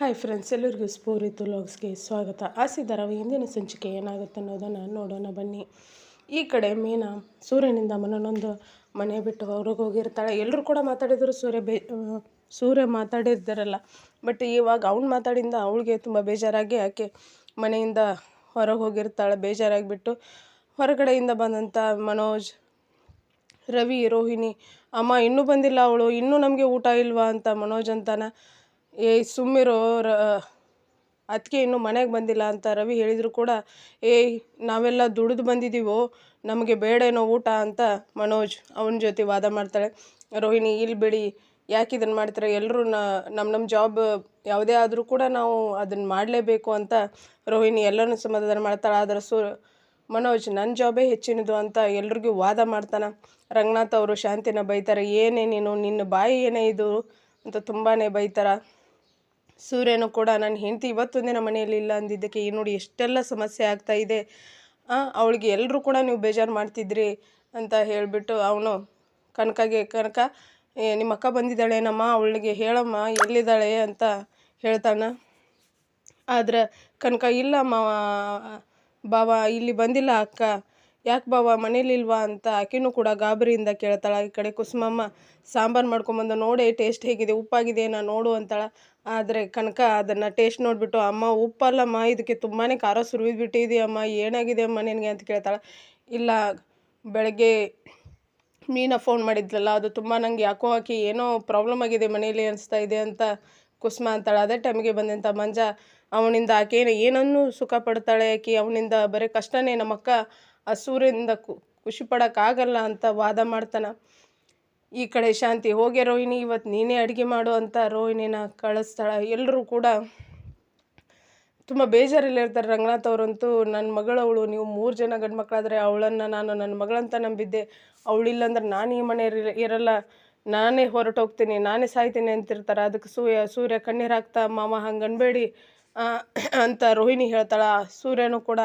Hi friends, ಎಲ್ಲರಿಗೂ ಸ್ಫೂರಿತು ಲಾಗ್ಸ್ಗೆ ಸ್ವಾಗತ. ಆಸಿದರ ಹಿಂದಿನ ಸಂಚಿಕೆ ಏನಾಗುತ್ತೆ ಅನ್ನೋದನ್ನು ನೋಡೋಣ ಬನ್ನಿ. ಈ ಕಡೆ ಮೀನಾ ಸೂರ್ಯನಿಂದ ಮನನೊಂದು ಮನೆ ಬಿಟ್ಟು ಹೊರಗೆ ಹೋಗಿರ್ತಾಳೆ. ಎಲ್ಲರೂ ಕೂಡ ಮಾತಾಡಿದ್ರು ಸೂರ್ಯ ಬೇ ಸೂರ್ಯ ಮಾತಾಡಿದ್ದಾರಲ್ಲ ಬಟ್ ಇವಾಗ ಅವ್ನು ಮಾತಾಡಿಂದ ಅವಳಿಗೆ ತುಂಬ ಬೇಜಾರಾಗಿ ಆಕೆ ಮನೆಯಿಂದ ಹೊರಗೆ ಹೋಗಿರ್ತಾಳೆ, ಬೇಜಾರಾಗಿಬಿಟ್ಟು. ಹೊರಗಡೆಯಿಂದ ಬಂದಂಥ ಮನೋಜ್, ರವಿ, ರೋಹಿಣಿ, ಅಮ್ಮ ಇನ್ನೂ ಬಂದಿಲ್ಲ ಅವಳು, ಇನ್ನೂ ನಮಗೆ ಊಟ ಇಲ್ವಾ ಅಂತ ಮನೋಜ್ ಅಂತಾನ ಏ, ಸುಮ್ಮಿರೋ, ರ ಅದಕ್ಕೆ ಇನ್ನೂ ಮನೆಗೆ ಬಂದಿಲ್ಲ ಅಂತ ರವಿ ಹೇಳಿದರೂ ಕೂಡ ಏಯ್ ನಾವೆಲ್ಲ ದುಡಿದು ಬಂದಿದ್ದೀವೋ ನಮಗೆ ಬೇಡೇನೋ ಊಟ ಅಂತ ಮನೋಜ್ ಅವನ ಜೊತೆ ವಾದ ಮಾಡ್ತಾಳೆ. ರೋಹಿಣಿ ಇಲ್ಲಿ ಬಿಡಿ, ಯಾಕೆ ಇದನ್ನು ಮಾಡ್ತಾರೆ? ಎಲ್ಲರೂ ನಮ್ಮ ನಮ್ಮ ಜಾಬ್ ಯಾವುದೇ ಆದರೂ ಕೂಡ ನಾವು ಅದನ್ನು ಮಾಡಲೇಬೇಕು ಅಂತ ರೋಹಿಣಿ ಎಲ್ಲರೂ ಸಮಾಧಾನ ಮಾಡ್ತಾಳೆ. ಆದರೆ ಸು, ಮನೋಜ್ ನನ್ನ ಜಾಬೇ ಹೆಚ್ಚಿನದು ಅಂತ ಎಲ್ರಿಗೂ ವಾದ ಮಾಡ್ತಾನೆ. ರಂಗನಾಥ್ ಅವರು ಶಾಂತಿನ ಬೈತಾರೆ. ಏನೇ ನೀನು, ನಿನ್ನ ಬಾಯಿ ಏನೇ ಇದು ಅಂತ ತುಂಬಾ ಬೈತಾರೆ. ಸೂರ್ಯನು ಕೂಡ ನನ್ನ ಹೆಂಡತಿ ಇವತ್ತೊಂದಿನ ಮನೆಯಲ್ಲಿ ಇಲ್ಲ ಅಂದಿದ್ದಕ್ಕೆ, ಈ ನೋಡಿ ಎಷ್ಟೆಲ್ಲ ಸಮಸ್ಯೆ ಆಗ್ತಾ ಇದೆ. ಅವಳಿಗೆ ಎಲ್ಲರೂ ಕೂಡ ನೀವು ಬೇಜಾರು ಮಾಡ್ತಿದ್ರಿ ಅಂತ ಹೇಳಿಬಿಟ್ಟು ಅವನು ಕನಕಗೆ, ಕನಕ ನಿಮ್ಮ ಅಕ್ಕ ಬಂದಿದ್ದಾಳೇನಮ್ಮ ಅವಳಿಗೆ ಹೇಳಮ್ಮ, ಎಲ್ಲಿದ್ದಾಳೆ ಅಂತ ಹೇಳ್ತಾನೆ. ಆದ್ರೆ ಕನಕ ಇಲ್ಲಮ್ಮ ಮಾವ, ಬಾವ, ಇಲ್ಲಿ ಬಂದಿಲ್ಲ ಅಕ್ಕ. ಯಾಕೆ ಬಾವ ಮನೇಲಿಲ್ವಾ ಅಂತ ಆಕೆನೂ ಕೂಡ ಗಾಬರಿಯಿಂದ ಕೇಳ್ತಾಳೆ. ಈ ಕಡೆ ಕುಸುಮಮ್ಮ ಸಾಂಬಾರು ಮಾಡ್ಕೊಂಬಂದು ನೋಡಿ ಟೇಸ್ಟ್ ಹೇಗಿದೆ ಉಪ್ಪಾಗಿದೆಯಾ ನೋಡು ಅಂತಾಳೆ. ಆದರೆ ಕನಕ ಅದನ್ನು ಟೇಸ್ಟ್ ನೋಡಿಬಿಟ್ಟು, ಅಮ್ಮ, ಉಪ್ಪಲ್ಲಮ್ಮ, ಇದಕ್ಕೆ ತುಂಬಾ ಖಾರ ಸುರಿದ್ಬಿಟ್ಟಿದೆಯಮ್ಮ, ಏನಾಗಿದೆ ಅಮ್ಮ ನಿನಗೆ? ಅಂತ ಕೇಳ್ತಾಳೆ. ಇಲ್ಲ, ಬೆಳಗ್ಗೆ ಮೀನ ಫೋನ್ ಮಾಡಿದ್ಲಲ್ಲ, ಅದು ತುಂಬ ನಂಗೆ ಯಾಕೋ ಹಾಕಿ ಏನೋ ಪ್ರಾಬ್ಲಮ್ ಆಗಿದೆ ಮನೇಲಿ ಅನಿಸ್ತಾ ಇದೆ ಅಂತ ಕುಸುಮ ಅಂತಾಳೆ. ಅದೇ ಟೈಮಿಗೆ ಬಂದಂಥ ಮಂಜ, ಅವನಿಂದ ಆಕೆ ಏನನ್ನೂ ಸುಖ ಪಡ್ತಾಳೆ ಆಕೆ? ಅವನಿಂದ ಬರೀ ಕಷ್ಟನೇ ನಮ್ಮಕ್ಕ ಆ ಸೂರ್ಯನಿಂದ ಖುಷಿ ಪಡೋಕ್ಕಾಗಲ್ಲ ಅಂತ ವಾದ ಮಾಡ್ತಾನೆ. ಈ ಕಡೆ ಶಾಂತಿ ಹೋಗೆ ರೋಹಿಣಿ ಇವತ್ತು ನೀನೇ ಅಡುಗೆ ಮಾಡು ಅಂತ ರೋಹಿಣಿನ ಕಳಿಸ್ತಾಳೆ ಎಲ್ಲರೂ ಕೂಡ ತುಂಬ ಬೇಜಾರಲ್ಲಿ ಇರ್ತಾರೆ ರಂಗನಾಥ್ ಅವರಂತೂ ನನ್ನ ಮಗಳವಳು, ನೀವು ಮೂರು ಜನ ಗಂಡು ಮಕ್ಕಳಾದರೆ ಅವಳನ್ನು ನಾನು ನನ್ನ ಮಗಳಂತ ನಂಬಿದ್ದೆ. ಅವಳಿಲ್ಲಂದ್ರೆ ನಾನು ಈ ಮನೆ ಇರಲ್ಲ. ನಾನೇ ಹೊರಟೋಗ್ತೀನಿ, ನಾನೇ ಸಾಯ್ತೀನಿ ಅಂತಿರ್ತಾರೆ. ಅದಕ್ಕೆ ಸೂರ್ಯ ಸೂರ್ಯ ಕಣ್ಣೀರು ಹಾಕ್ತಾ, ಮಾಮ ಹಂಗೆ ಅನ್ಬೇಡಿ ಅಂತ ರೋಹಿಣಿ ಹೇಳ್ತಾಳೆ. ಸೂರ್ಯನು ಕೂಡ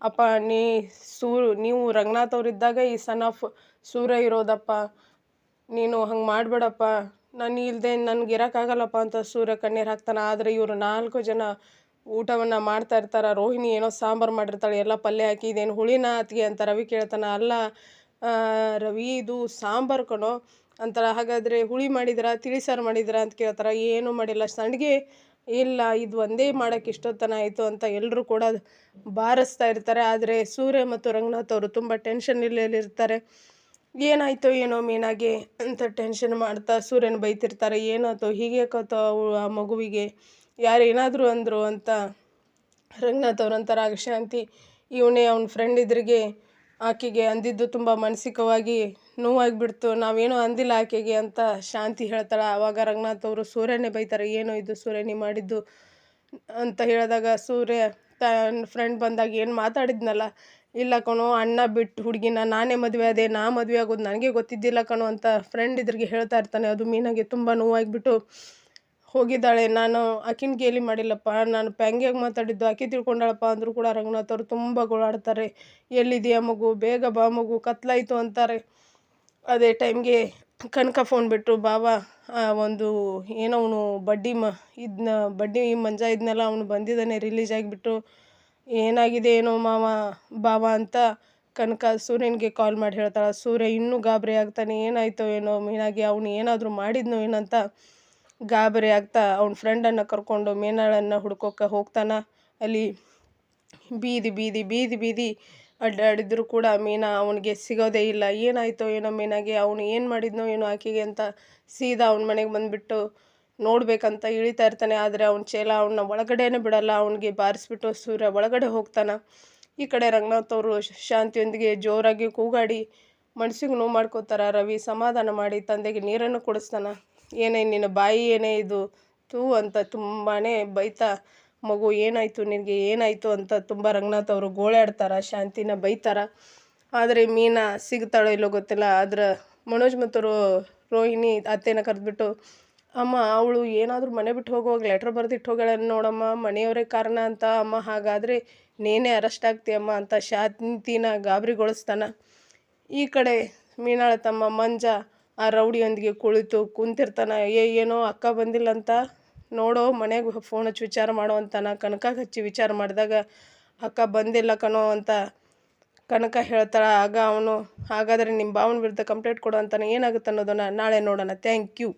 ಅಪ್ಪ, ನೀ ಸೂ ನೀವು ರಂಗನಾಥ್ ಅವ್ರಿದ್ದಾಗ ಈ ಸನ್ ಆಫ್ ಸೂರ್ಯ ಇರೋದಪ್ಪ. ನೀನು ಹಂಗೆ ಮಾಡಬೇಡಪ್ಪ. ನಾನು ಇಲ್ಲದೆ ನನಗೆ ಇರೋಕ್ಕಾಗಲ್ಲಪ್ಪ ಅಂತ ಸೂರ್ಯ ಕಣ್ಣೀರು ಹಾಕ್ತಾನೆ. ಆದರೆ ಇವರು ನಾಲ್ಕು ಜನ ಊಟವನ್ನು ಮಾಡ್ತಾ ಇರ್ತಾರೆ. ರೋಹಿಣಿ ಏನೋ ಸಾಂಬಾರು ಮಾಡಿರ್ತಾಳೆ. ಎಲ್ಲ ಪಲ್ಯ ಹಾಕಿ ಇದೇನು ಹುಳಿನ ಅತ್ತಿಗೆ ಅಂತ ರವಿ ಕೇಳ್ತಾನೆ. ಅಲ್ಲ ರವಿ ಇದು ಸಾಂಬಾರು ಕಣೋ. ಅಂತಾರೆ ಹಾಗಾದರೆ ಹುಳಿ ಮಾಡಿದ್ರಾ ತಿಳಿಸಾರು ಮಾಡಿದ್ರಾ ಅಂತ ಕೇಳ್ತಾರೆ. ಏನೂ ಮಾಡಿಲ್ಲ. ಸಂಡಿಗೆ ಇಲ್ಲ, ಇದು ಒಂದೇ ಮಾಡೋಕ್ಕೆ ಇಷ್ಟೊತ್ತನ ಆಯಿತು ಅಂತ ಎಲ್ಲರೂ ಕೂಡ ಬಾರಿಸ್ತಾ ಇರ್ತಾರೆ. ಆದರೆ ಸೂರ್ಯ ಮತ್ತು ರಂಗನಾಥ್ ಅವರು ತುಂಬ ಟೆನ್ಷನ್ ಇಲ್ಲೇಲಿರ್ತಾರೆ ಏನಾಯ್ತೋ ಏನೋ ಮೀನಾಗೆ ಅಂತ ಟೆನ್ಷನ್ ಮಾಡ್ತಾ ಸೂರ್ಯನ ಬೈತಿರ್ತಾರೆ. ಏನಾಯ್ತೋ ಹೀಗೆ ಅವು ಆ ಮಗುವಿಗೆ ಯಾರು ಏನಾದರೂ ಅಂದರು ಅಂತ ರಂಗನಾಥ್ ಅವ್ರ ಅಂತಾರೆ ಆಗ ಶಾಂತಿ ಇವನೇ ಅವನ ಫ್ರೆಂಡ್ ಇದ್ರಿಗೆ ಆಕೆಗೆ ಅಂದಿದ್ದು ತುಂಬ ಮಾನಸಿಕವಾಗಿ ನೋವಾಗಿಬಿಡ್ತು, ನಾವೇನೋ ಅಂದಿಲ್ಲ ಆಕೆಗೆ ಅಂತ ಶಾಂತಿ ಹೇಳ್ತಾಳೆ. ಆವಾಗ ರಂಗನಾಥ್ ಅವರು, ಸೂರ್ಯನೇ ಬೈತಾರೆ, ಏನೋ ಇದು ಸೂರ್ಯ ನೀ ಮಾಡಿದ್ದು ಅಂತ ಹೇಳಿದಾಗ ಸೂರ್ಯ ತನ್ನ ಫ್ರೆಂಡ್ ಬಂದಾಗ ಏನು ಮಾತಾಡಿದ್ನಲ್ಲ, ಇಲ್ಲ ಕಣೋ, ಅಣ್ಣ ಬಿಟ್ಟು ಹುಡುಗಿನ ನಾನೇ ಮದುವೆ ಅದೇ ನಾ ಮದುವೆ ಆಗೋದು ನನಗೆ ಗೊತ್ತಿದ್ದಿಲ್ಲ ಕಣೋ ಅಂತ ಫ್ರೆಂಡ್ ಇದ್ರಿಗೆ ಹೇಳ್ತಾ ಇರ್ತಾನೆ. ಅದು ಮೀನಾಗೆ ತುಂಬ ನೋವಾಗಿಬಿಟ್ಟು ಹೋಗಿದ್ದಾಳೆ. ನಾನು ಆಕಿನ ಗೇಲಿ ಮಾಡಿಲ್ಲಪ್ಪ, ನಾನು ಪ್ಯಾಂಗ್ಯಾಗಿ ಮಾತಾಡಿದ್ದು ಆಕೆ ತಿಳ್ಕೊಂಡಳಪ್ಪ ಅಂದರೂ ಕೂಡ ರಂಗನಾಥ್ ಅವರು ತುಂಬ ಗೋಳಾಡ್ತಾರೆ. ಎಲ್ಲಿದೆಯಾ ಮಗು? ಬೇಗ ಬಾ ಮಗು, ಕತ್ಲಾಯಿತು ಅಂತಾರೆ. ಅದೇ ಟೈಮ್ಗೆ ಕನಕ ಫೋನ್ ಬಿಟ್ಟು ಬಾವ ಒಂದು ಏನೋ ಅವನು ಬಡ್ಡಿ ಮ ಇದನ್ನ ಬಡ್ಡಿ ಮಂಜ ಇದನ್ನೆಲ್ಲ ಅವನು ಬಂದಿದ್ದಾನೆ ರಿಲೀಸ್ ಆಗಿಬಿಟ್ಟು ಏನಾಗಿದೆ ಏನೋ ಮಾವ, ಬಾವ ಅಂತ ಕನಕ ಸೂರ್ಯನಿಗೆ ಕಾಲ್ ಮಾಡಿ ಹೇಳ್ತಾಳೆ. ಸೂರ್ಯ ಇನ್ನೂ ಗಾಬರಿ ಆಗ್ತಾನೆ, ಏನಾಯ್ತೋ ಏನೋ, ಮೀನಾಗಿ ಅವನು ಏನಾದರೂ ಮಾಡಿದ್ನೋ ಏನಂತ ಗಾಬರಿ ಆಗ್ತಾ ಅವ್ನ ಫ್ರೆಂಡನ್ನು ಕರ್ಕೊಂಡು ಮೀನಾಳನ್ನು ಹುಡ್ಕೋಕೆ ಹೋಗ್ತಾನೆ. ಅಲ್ಲಿ ಬೀದಿ ಬೀದಿ ಬೀದಿ ಬೀದಿ ಅಡ್ಡಾಡಿದ್ರು ಕೂಡ ಮೀನಾ ಅವನಿಗೆ ಸಿಗೋದೇ ಇಲ್ಲ. ಏನಾಯಿತೋ ಏನೋ ಮೀನಾಗೆ, ಅವನು ಏನು ಮಾಡಿದ್ನೋ ಏನೋ ಆಕೆಗೆ ಅಂತ ಸೀದಾ ಅವನ ಮನೆಗೆ ಬಂದುಬಿಟ್ಟು ನೋಡಬೇಕಂತ ಇಳಿತಾ ಇರ್ತಾನೆ. ಆದರೆ ಅವನ ಚೇಲ ಅವನ್ನ ಒಳಗಡೆನೇ ಬಿಡಲ್ಲ. ಅವನಿಗೆ ಬಾರಿಸ್ಬಿಟ್ಟು ಸೂರ್ಯ ಒಳಗಡೆ ಹೋಗ್ತಾನೆ. ಈ ಕಡೆ ರಂಗನಾಥ್ ಅವರು ಶಾಂತಿಯೊಂದಿಗೆ ಜೋರಾಗಿ ಕೂಗಾಡಿ ಮನ್ಸಿಗೆ ನೋವು ಮಾಡ್ಕೋತಾರ. ರವಿ ಸಮಾಧಾನ ಮಾಡಿ ತಂದೆಗೆ ನೀರನ್ನು ಕೊಡಿಸ್ತಾನೆ. ಏನೇ ನಿನ್ನ ಬಾಯಿ ಏನೇ ಇದು? ತೂ ಅಂತ ತುಂಬಾ ಬೈತಾ ಮಗು ಏನಾಯಿತು, ನಿನಗೆ ಏನಾಯಿತು ಅಂತ ತುಂಬ ರಂಗನಾಥ್ ಅವರು ಗೋಳಾಡ್ತಾರೆ, ಶಾಂತಿನ ಬೈತಾರೆ. ಆದರೆ ಮೀನಾ ಸಿಗ್ತಾಳೋ ಇಲ್ಲೋ ಗೊತ್ತಿಲ್ಲ. ಆದ್ರೆ ಮನೋಜ್ ಮತ್ತು ರೋ ರೋಹಿಣಿ ಅತ್ತೆನ ಕರೆದ್ಬಿಟ್ಟು, ಅಮ್ಮ, ಅವಳು ಏನಾದರೂ ಮನೆ ಬಿಟ್ಟು ಹೋಗುವಾಗ ಲೆಟ್ರ್ ಬರೆದಿಟ್ಟು ಹೋಗ್ಯಾಳ ನೋಡಮ್ಮ, ಮನೆಯವರೇ ಕಾರಣ ಅಂತ. ಅಮ್ಮ, ಹಾಗಾದರೆ ನೀನೇ ಅರೆಸ್ಟ್ ಆಗ್ತೀಯಮ್ಮ ಅಂತ ಶಾಂತಿನ ಗಾಬರಿಗೊಳಿಸ್ತಾನೆ. ಈ ಕಡೆ ಮೀನಾಳ ತಮ್ಮ ಮಂಜ ಆ ರೌಡಿಯೊಂದಿಗೆ ಕುಳಿತು ಕುಂತಿರ್ತಾನೆ. ಏ, ಏನೋ ಅಕ್ಕ ಬಂದಿಲ್ಲ ಅಂತ ನೋಡೋ, ಮನೆಗೆ ಫೋನ್ ಹಚ್ಚಿ ವಿಚಾರ ಮಾಡೋ ಅಂತಾನ ಕನಕಾಗೆ ಹಚ್ಚಿ ವಿಚಾರ ಮಾಡಿದಾಗ, ಅಕ್ಕ ಬಂದಿಲ್ಲ ಕಣೋ ಅಂತ ಕನಕ ಹೇಳ್ತಾಳೆ. ಆಗ ಅವನು, ಹಾಗಾದರೆ ನಿಮ್ಮ ಭಾವನ ವಿರುದ್ಧ ಕಂಪ್ಲೇಂಟ್ ಕೊಡು ಅಂತಾನೆ ಏನಾಗುತ್ತೆ ಅನ್ನೋದನ್ನು ನಾಳೆ ನೋಡೋಣ. Thank you